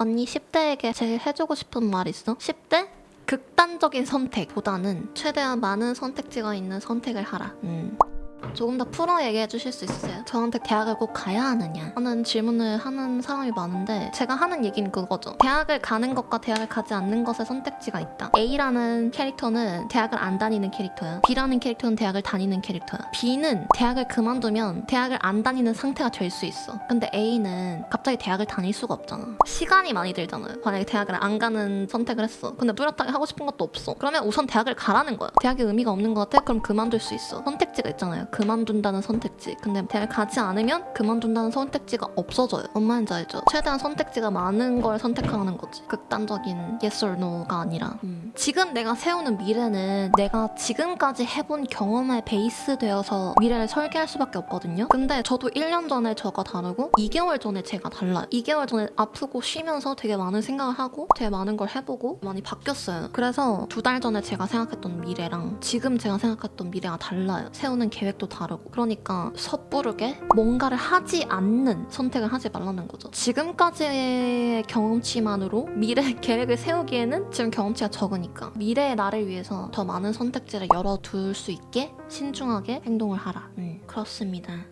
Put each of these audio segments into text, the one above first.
언니 10대에게 제일 해주고 싶은 말 있어? 10대? 극단적인 선택보다는 최대한 많은 선택지가 있는 선택을 하라. 음. 조금 더 풀어 얘기해 주실 수 있으세요? 저한테 대학을 꼭 가야 하느냐 하는 질문을 하는 사람이 많은데 제가 하는 얘기는 그거죠. 대학을 가는 것과 대학을 가지 않는 것의 선택지가 있다. A라는 캐릭터는 대학을 안 다니는 캐릭터야. B라는 캐릭터는 대학을 다니는 캐릭터야. B는 대학을 그만두면 대학을 안 다니는 상태가 될 수 있어. 근데 A는 갑자기 대학을 다닐 수가 없잖아. 시간이 많이 들잖아요. 만약에 대학을 안 가는 선택을 했어. 근데 뚜렷하게 하고 싶은 것도 없어. 그러면 우선 대학을 가라는 거야. 대학에 의미가 없는 것 같아? 그럼 그만둘 수 있어. 선택지가 있잖아요. 그만둔다는 선택지. 근데 대학을 가지 않으면 그만둔다는 선택지가 없어져요. 뭔 말인지 알죠? 최대한 선택지가 많은 걸 선택하는 거지. 극단적인 yes or no가 아니라. 음. 지금 내가 세우는 미래는 내가 지금까지 해본 경험에 베이스 되어서 미래를 설계할 수밖에 없거든요. 근데 저도 1년 전에 저가 다르고 2개월 전에 제가 달라요. 2개월 전에 아프고 쉬면서 되게 많은 생각을 하고 되게 많은 걸 해보고 많이 바뀌었어요. 그래서 두 달 전에 제가 생각했던 미래랑 지금 제가 생각했던 미래가 달라요. 세우는 계획 도 다르고. 그러니까 섣부르게 뭔가를 하지 않는 선택을 하지 말라는 거죠. 지금까지의 경험치만으로 미래 계획을 세우기에는 지금 경험치가 적으니까 미래의 나를 위해서 더 많은 선택지를 열어둘 수 있게 신중하게 행동을 하라. 음, 그렇습니다.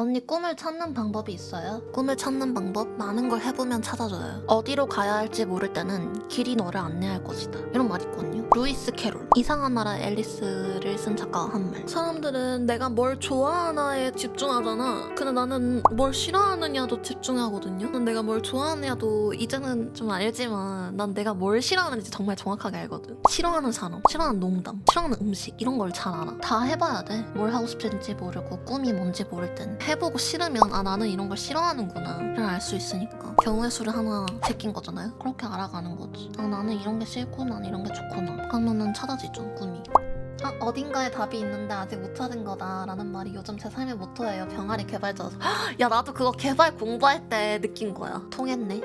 언니 꿈을 찾는 방법이 있어요? 꿈을 찾는 방법? 많은 걸 해보면 찾아져요. 어디로 가야 할지 모를 때는 길이 너를 안내할 것이다. 이런 말 있거든요. 루이스 캐롤. 이상한 나라 앨리스를 쓴 작가가 한 말. 사람들은 내가 뭘 좋아하나에 집중하잖아. 근데 나는 뭘 싫어하느냐도 집중하거든요. 난 내가 뭘 좋아하느냐도 이제는 좀 알지만 난 내가 뭘 싫어하는지 정말 정확하게 알거든. 싫어하는 사람, 싫어하는 농담, 싫어하는 음식 이런 걸 잘 알아. 다 해봐야 돼. 뭘 하고 싶은지 모르고 꿈이 뭔지 모를 때는. 해보고 싫으면 아 나는 이런 걸 싫어하는구나를 알 수 있으니까 경우의 수를 하나 제낀 거잖아요. 그렇게 알아가는 거지. 아 나는 이런 게난 이런 게 좋구나. 그러면은 찾아지죠 꿈이. 아, 어딘가에 답이 있는데 아직 못 찾은 거다라는 말이 요즘 제 삶의 모토예요. 병아리 개발자라서. 야 나도 그거 개발 공부할 때 느낀 거야. 통했네.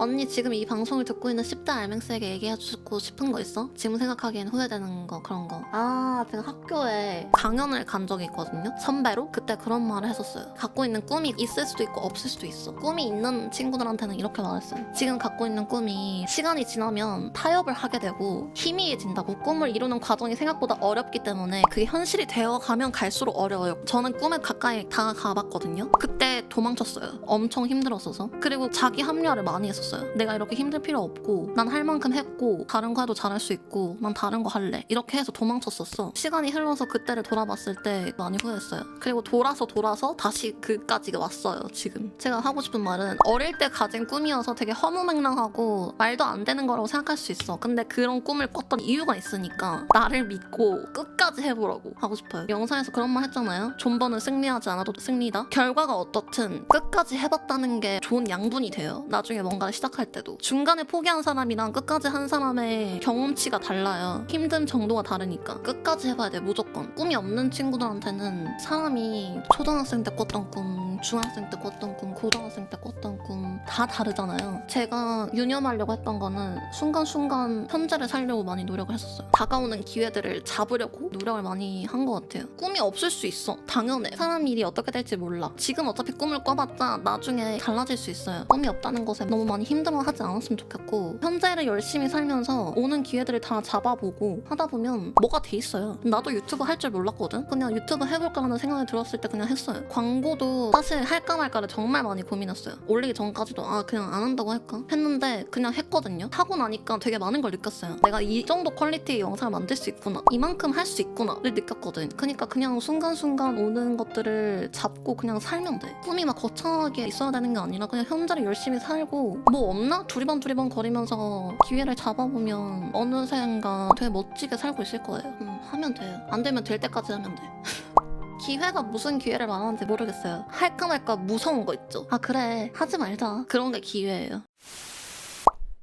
언니 지금 이 방송을 듣고 있는 10대 알맹스에게 얘기해주고 싶은 거 있어? 지금 생각하기엔 후회되는 거 그런 거. 아 제가 학교에 강연을 간 적이 있거든요. 선배로 그때 그런 말을 했었어요. 갖고 있는 꿈이 있을 수도 있고 없을 수도 있어. 꿈이 있는 친구들한테는 이렇게 말했어요. 지금 갖고 있는 꿈이 시간이 지나면 타협을 하게 되고 희미해진다고 꿈을 이루는 과정이 생각보다 어렵기 때문에 그게 현실이 되어가면 갈수록 어려워요. 저는 꿈에 가까이 다가가봤거든요. 그때 도망쳤어요. 엄청 힘들었어서. 그리고 자기 합리화를 많이 했었어요. 내가 이렇게 힘들 필요 없고 난 할 만큼 했고 다른 거 해도 잘할 수 있고 난 다른 거 할래. 이렇게 해서 도망쳤었어. 시간이 흘러서 그때를 돌아봤을 때 많이 후회했어요. 그리고 돌아서 돌아서 다시 그까지가 왔어요. 지금. 제가 하고 싶은 말은 어릴 때 가진 꿈이어서 되게 허무맹랑하고 말도 안 되는 거라고 생각할 수 있어. 근데 그런 꿈을 꿨던 이유가 있으니까 나를 믿고 끝까지 해보라고 하고 싶어요. 영상에서 그런 말 했잖아요. 존버는 승리하지 않아도 승리다. 결과가 어떻든 끝까지 해봤다는 게 좋은 양분이 돼요. 나중에 뭔가 를 시작할 때도. 중간에 포기한 사람이랑 끝까지 한 사람의 경험치가 달라요. 힘든 정도가 다르니까. 끝까지 해봐야 돼, 무조건. 꿈이 없는 친구들한테는 사람이 초등학생 때 꿨던 꿈, 중학생 때 꿨던 꿈, 고등학생 때 꿨던 꿈 다 다르잖아요. 제가 유념하려고 했던 거는 순간순간 현재를 살려고 많이 노력을 했었어요. 다가오는 기회들을 잡으려고 노력을 많이 한 것 같아요. 꿈이 없을 수 있어. 당연해. 사람 일이 어떻게 될지 몰라. 지금 어차피 꿈을 꿔봤자 나중에 달라질 수 있어요. 꿈이 없다는 것에 너무 많이 힘들어하지 않았으면 좋겠고 현재를 열심히 살면서 오는 기회들을 다 잡아보고 하다 보면 뭐가 돼 있어요. 나도 유튜브 할 줄 몰랐거든. 그냥 유튜브 해볼까라는 생각이 들었을 때 그냥 했어요. 광고도 사실 할까 말까를 정말 많이 고민했어요. 올리기 전까지도 아 그냥 안 한다고 할까 했는데 그냥 했거든요. 하고 나니까 되게 많은 걸 느꼈어요. 내가 이 정도 퀄리티의 영상을 만들 수 있구나. 이만큼 할 수 있구나를 느꼈거든. 그러니까 그냥 순간순간 오는 것들을 잡고 그냥 살면 돼. 꿈이 막 거창하게 있어야 되는 게 아니라 그냥 현재를 열심히 살고 뭐 없나? 두리번 두리번 거리면서 기회를 잡아보면 어느샌가 되게 멋지게 살고 있을 거예요. 음, 하면 돼요. 안 되면 될 때까지 하면 돼. 기회가 무슨 기회를 말하는지 모르겠어요. 할까 말까 무서운 거 있죠. 아 그래 하지 말자. 그런 게 기회예요.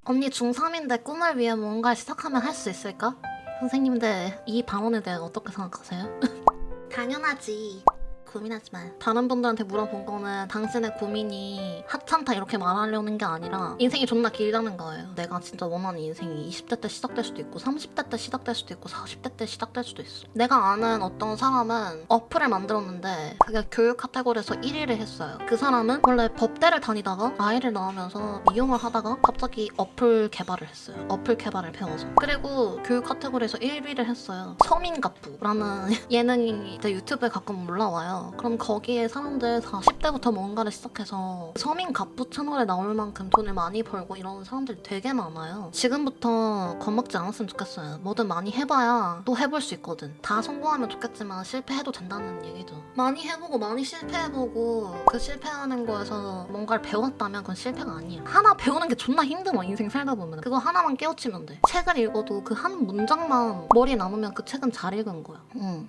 언니 중3인데 꿈을 위해 뭔가 시작하면 할 수 있을까? 선생님들 이 발언에 대해 어떻게 생각하세요? 당연하지. 고민하지 마요. 다른 분들한테 물어본 거는 당신의 고민이 하찮다 이렇게 말하려는 게 아니라 인생이 존나 길다는 거예요. 내가 진짜 원하는 인생이 20대 때 시작될 수도 있고 30대 때 시작될 수도 있고 40대 때 시작될 수도 있어. 내가 아는 어떤 사람은 어플을 만들었는데 그게 교육 카테고리에서 1위를 했어요. 그 사람은 원래 법대를 다니다가 아이를 낳으면서 미용을 하다가 갑자기 어플 개발을 했어요. 어플 개발을 배워서. 그리고 교육 카테고리에서 1위를 했어요. 서민갑부라는 예능이 유튜브에 가끔 올라와요. 그럼 거기에 사람들 40대부터 뭔가를 시작해서 서민 갑부 채널에 나올 만큼 돈을 많이 벌고 이러는 사람들이 되게 많아요. 지금부터 겁먹지 않았으면 좋겠어요. 뭐든 많이 해봐야 또 해볼 수 있거든. 다 성공하면 좋겠지만 실패해도 된다는 얘기죠. 많이 해보고 많이 실패해보고 그 실패하는 거에서 뭔가를 배웠다면 그건 실패가 아니에요. 하나 배우는 게 존나 힘들어 인생 살다 보면 그거 하나만 깨우치면 돼. 책을 읽어도 그 한 문장만 머리에 남으면 그 책은 잘 읽은 거야. 응.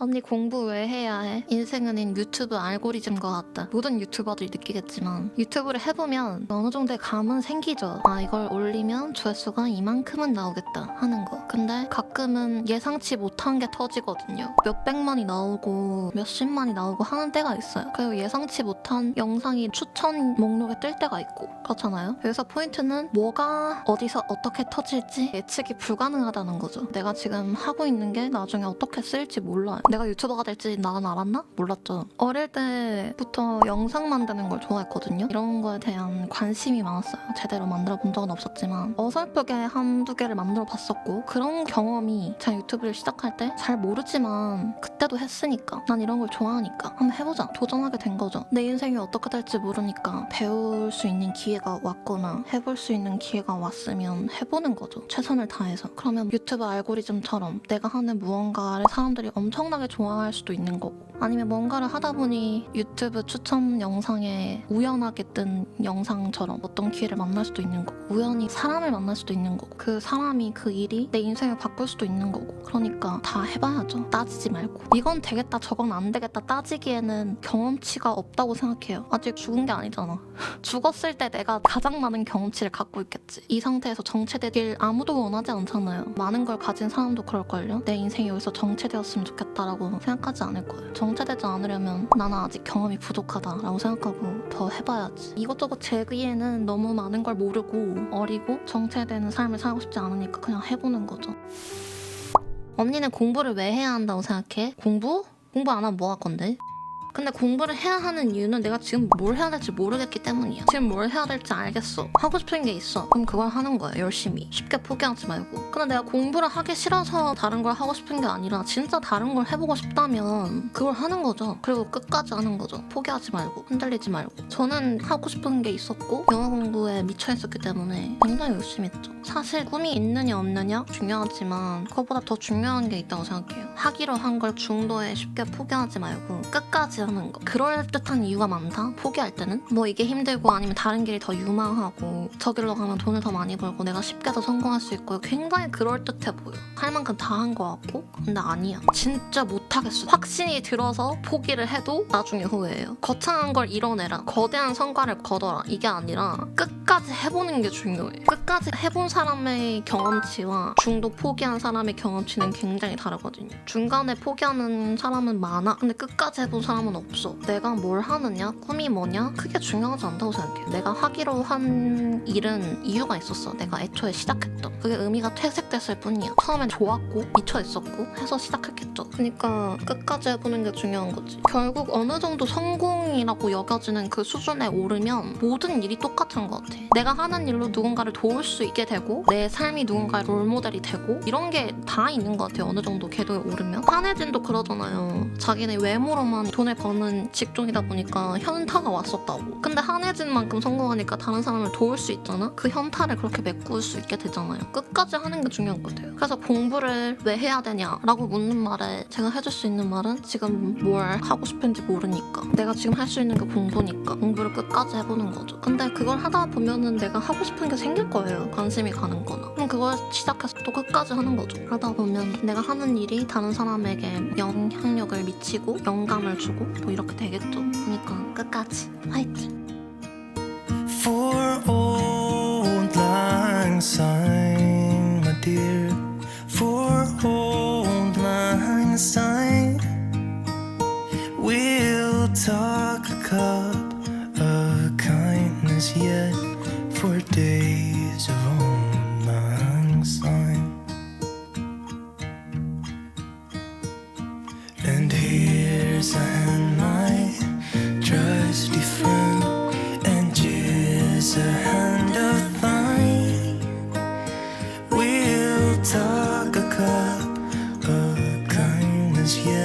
언니 공부 왜 해야 해? 인생은 유튜브 알고리즘과 같다. 모든 유튜버들이 느끼겠지만 유튜브를 해보면 어느 정도의 감은 생기죠. 아 이걸 올리면 조회수가 이만큼은 나오겠다 하는 거. 근데 가끔은 예상치 못한 게 터지거든요. 몇백만이 나오고 몇십만이 나오고 하는 때가 있어요. 그리고 예상치 못한 영상이 추천 목록에 뜰 때가 있고 그렇잖아요. 여기서 포인트는 뭐가 어디서 어떻게 터질지 예측이 불가능하다는 거죠. 내가 지금 하고 있는 게 나중에 어떻게 쓰일지 몰라요. 내가 유튜버가 될지 난 알았나? 몰랐죠. 어릴 때부터 영상 만드는 걸 좋아했거든요. 이런 거에 대한 관심이 많았어요. 제대로 만들어 본 적은 없었지만 어설프게 한두 개를 만들어 봤었고 그런 경험이 제가 유튜브를 시작할 때 잘 모르지만 그때도 했으니까 난 이런 걸 좋아하니까 한번 해보자 도전하게 된 거죠. 내 인생이 어떻게 될지 모르니까 배울 수 있는 기회가 왔거나 해볼 수 있는 기회가 왔으면 해보는 거죠. 최선을 다해서. 그러면 유튜브 알고리즘처럼 내가 하는 무언가를 사람들이 엄청나게 좋아할 수도 있는 거고 아니면 뭔가를 하다 보니 유튜브 추천 영상에 우연하게 뜬 영상처럼 어떤 기회를 만날 수도 있는 거고 우연히 사람을 만날 수도 있는 거고 그 사람이 그 일이 내 인생을 바꿀 수도 있는 거고 그러니까 다 해봐야죠. 따지지 말고. 이건 되겠다 저건 안 되겠다 따지기에는 경험치가 없다고 생각해요. 아직 죽은 게 아니잖아. 죽었을 때 내가 가장 많은 경험치를 갖고 있겠지. 이 상태에서 정체되길 아무도 원하지 않잖아요. 많은 걸 가진 사람도 그럴걸요? 내 인생이 여기서 정체되었으면 좋겠다라고 생각하지 않을 거예요 정체되지 않으려면 나는 아직 경험이 부족하다라고 생각하고 더 해봐야지 이것저것 제기에는 너무 많은 걸 모르고 어리고 정체되는 삶을 살고 싶지 않으니까 그냥 해보는 거죠 언니는 공부를 왜 해야 한다고 생각해? 공부? 공부 안 하면 뭐 할 건데? 근데 공부를 해야 하는 이유는 내가 지금 뭘 해야 될지 모르겠기 때문이야. 지금 뭘 해야 될지 알겠어. 하고 싶은 게 있어. 그럼 그걸 하는 거야, 열심히. 쉽게 포기하지 말고. 근데 내가 공부를 하기 싫어서 다른 걸 하고 싶은 게 아니라 진짜 다른 걸 해보고 싶다면 그걸 하는 거죠. 그리고 끝까지 하는 거죠. 포기하지 말고, 흔들리지 말고. 저는 하고 싶은 게 있었고, 영어 공부에 미쳐 있었기 때문에 굉장히 열심히 했죠. 사실 꿈이 있느냐 없느냐 중요하지만 그것보다 더 중요한 게 있다고 생각해요. 하기로 한 걸 중도에 쉽게 포기하지 말고 끝까지 하는 거. 그럴 듯한 이유가 많다. 포기할 때는 뭐 이게 힘들고 아니면 다른 길이 더 유망하고 저 길로 가면 돈을 더 많이 벌고 내가 쉽게 더 성공할 수 있고 굉장히 그럴 듯해 보여. 할 만큼 다 한 거 같고 근데 아니야. 진짜 못하겠어. 확신이 들어서 포기를 해도 나중에 후회해요. 거창한 걸 이뤄내라. 거대한 성과를 거둬라. 이게 아니라 끝까지 해보는 게 중요해. 끝까지 해본 사람의 경험치와 중도 포기한 사람의 경험치는 굉장히 다르거든요. 중간에 포기하는 사람은 많아. 근데 끝까지 해본 사람은 없어. 내가 뭘 하느냐, 꿈이 뭐냐, 크게 중요하지 않다고 생각해요. 내가 하기로 한 일은 이유가 있었어. 내가 애초에 시작했던. 그게 의미가 퇴색됐을 뿐이야. 처음엔 좋았고, 미쳐 있었고, 해서 시작했겠죠. 그러니까 끝까지 해보는 게 중요한 거지. 결국 어느 정도 성공이라고 여겨지는 그 수준에 오르면 모든 일이 똑같은 것 같아. 내가 하는 일로 누군가를 도울 수 있게 되고, 내 삶이 누군가의 롤모델이 되고, 이런 게 다 있는 것 같아요. 어느 정도 궤도에 오르면. 한혜진도 그러잖아요. 자기네 외모로만 돈을 버는 직종이다 보니까 현타가 왔었다고. 근데 한혜진만큼 성공하니까 다른 사람을 도울 수 있잖아? 그 현타를 그렇게 메꿀 수 있게 되잖아요. 끝까지 하는 게 중요한 것 같아요. 그래서 공부를 왜 해야 되냐라고 묻는 말에 제가 해줄 수 있는 말은 지금 뭘 하고 싶은지 모르니까. 내가 지금 할 수 있는 게 공부니까. 공부를 끝까지 해보는 거죠. 근데 그걸 하다 보면은 내가 하고 싶은 게 생길 거예요. 관심이 가는 거나. 그냥 그걸 시작해서 또 끝까지 하는 거죠. 그러다 보면 내가 하는 일이 다른 사람에게 영향력을 미치고 영감을 주고 뭐 이렇게 되겠죠. 그러니까 끝까지 화이팅. For old lang syne, my dear. For old lang syne, we'll talk a cup of kindness yet for days of old. gang sign. And here's a hand my trusty friend, and here's a hand of thine. We'll talk a cup of kindness, yeah.